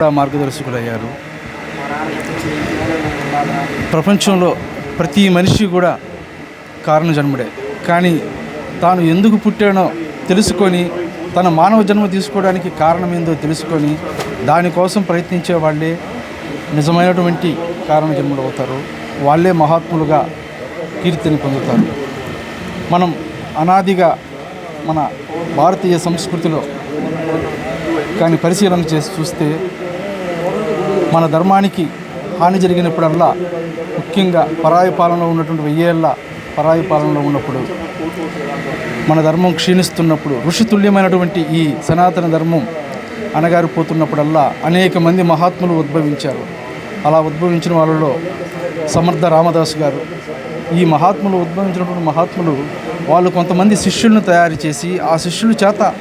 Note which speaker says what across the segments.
Speaker 1: కూడా మార్గదర్శకులయ్యారు. ప్రపంచంలో ప్రతి మనిషి కూడా కారణ జన్ముడే. కానీ తాను ఎందుకు పుట్టానో తెలుసుకొని తన మానవ జన్మ తీసుకోవడానికి కారణం ఏందో తెలుసుకొని దానికోసం ప్రయత్నించే వాళ్ళే నిజమైనటువంటి కారణ జన్ములు అవుతారు. వాళ్ళే మహాత్ములుగా కీర్తిని పొందుతారు. మనం అనాదిగా మన భారతీయ సంస్కృతిలో కానీ పరిశీలన చేసి చూస్తే మన ధర్మానికి హాని జరిగినప్పుడల్లా ముఖ్యంగా పరాయి పాలనలో ఉన్నటువంటి వెయ్యేళ్ళ పరాయి పాలనలో ఉన్నప్పుడు మన ధర్మం క్షీణిస్తున్నప్పుడు ఋషితుల్యమైనటువంటి ఈ సనాతన ధర్మం అణగారిపోతున్నప్పుడల్లా అనేక మంది మహాత్ములు ఉద్భవించారు. అలా ఉద్భవించిన వాళ్ళలో సమర్థ రామదాసు గారు. ఈ మహాత్ములు ఉద్భవించినటువంటి మహాత్ములు వాళ్ళు కొంతమంది శిష్యులను తయారు చేసి ఆ శిష్యుల చేత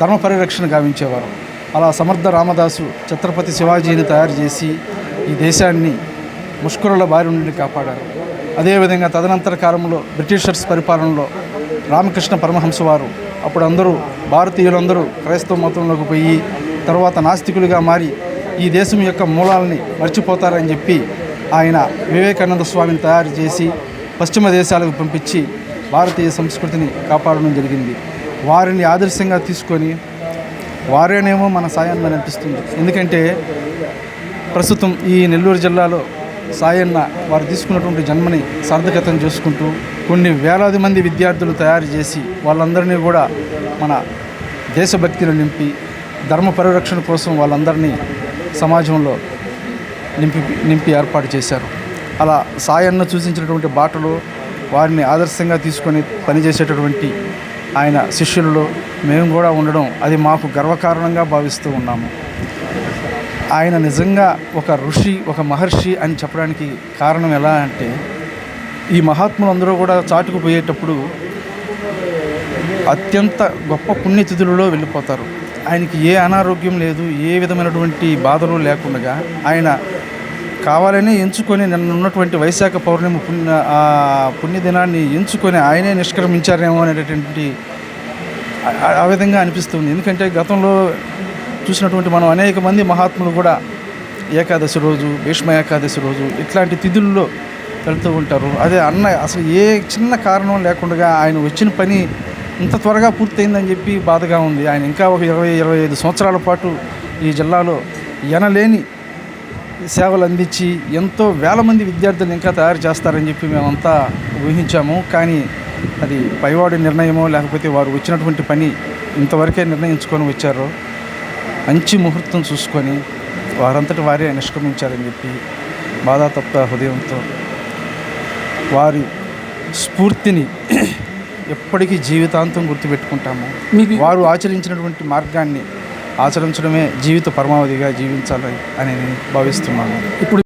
Speaker 1: ధర్మ పరిరక్షణ గావించేవారు. అలా సమర్థ రామదాసు ఛత్రపతి శివాజీని తయారు చేసి ఈ దేశాన్ని ముష్కరుల బారి నుండి కాపాడారు. అదేవిధంగా తదనంతర కాలంలో బ్రిటిషర్స్ పరిపాలనలో రామకృష్ణ పరమహంస వారు అప్పుడు అందరూ భారతీయులందరూ క్రైస్తవ మతంలోకి పోయి తర్వాత నాస్తికులుగా మారి ఈ దేశం యొక్క మూలాలని మర్చిపోతారని చెప్పి ఆయన వివేకానంద స్వామిని తయారు చేసి పశ్చిమ దేశాలకు పంపించి భారతీయ సంస్కృతిని కాపాడడం జరిగింది. వారిని ఆదర్శంగా తీసుకొని వారేనేమో మన సాయాన్ని అనిపిస్తుంది. ఎందుకంటే ప్రస్తుతం ఈ నెల్లూరు జిల్లాలో సాయన్న వారు తీసుకున్నటువంటి జన్మని సార్థకతం చేసుకుంటూ కొన్ని వేలాది మంది విద్యార్థులు తయారు చేసి వాళ్ళందరినీ కూడా మన దేశభక్తిని నింపి ధర్మ పరిరక్షణ కోసం వాళ్ళందరినీ సమాజంలో నింపి నింపి ఏర్పాటు చేశారు. అలా సాయన్న సూచించినటువంటి బాటలో వారిని ఆదర్శంగా తీసుకొని పనిచేసేటటువంటి ఆయన శిష్యులలో మేము కూడా ఉండడం అది మాకు గర్వకారణంగా భావిస్తూ ఉన్నాము. ఆయన నిజంగా ఒక ఋషి ఒక మహర్షి అని చెప్పడానికి కారణం ఎలా అంటే ఈ మహాత్ములందరూ కూడా చాటుకు పోయేటప్పుడు అత్యంత గొప్ప పుణ్యతిథులలో వెళ్ళిపోతారు. ఆయనకి ఏ అనారోగ్యం లేదు ఏ విధమైనటువంటి బాధలు లేకుండా ఆయన కావాలని ఎంచుకొని నిన్న ఉన్నటువంటి వైశాఖ పౌర్ణమి పుణ్య ఆ పుణ్యదినాన్ని ఎంచుకొని ఆయనే నిష్క్రమించారేమో అనేటటువంటి ఆ- ఆ విధంగా అనిపిస్తుంది. ఎందుకంటే గతంలో చూసినటువంటి మనం అనేక మంది మహాత్ములు కూడా ఏకాదశి రోజు భీష్మ ఏకాదశి రోజు ఇట్లాంటి తిథుల్లో వెళ్తూ ఉంటారు. అదే అన్న అసలు ఏ చిన్న కారణం లేకుండా ఆయన వచ్చిన పని ఇంత త్వరగా పూర్తయిందని చెప్పి బాధగా ఉంది. ఆయన ఇంకా ఒక ఇరవై ఇరవై ఐదు సంవత్సరాల పాటు ఈ జిల్లాలో ఎనలేని సేవలు అందించి ఎంతో వేల మంది విద్యార్థులు ఇంకా తయారు చేస్తారని చెప్పి మేమంతా ఊహించాము. కానీ అది పైవాడి నిర్ణయమో లేకపోతే వారు వచ్చినటువంటి పని ఇంతవరకే నిర్ణయించుకొని వచ్చారు మంచి ముహూర్తం చూసుకొని వారంతటి వారే నిష్క్రమించారని చెప్పి బాధాతప్త హృదయంతో వారి స్ఫూర్తిని ఎప్పటికీ జీవితాంతం గుర్తుపెట్టుకుంటాము.
Speaker 2: మీకు
Speaker 1: వారు ఆచరించినటువంటి మార్గాన్ని ఆచరించడమే జీవిత పరమావధిగా జీవించాలి అని నేను భావిస్తున్నాను.
Speaker 2: ఇప్పుడు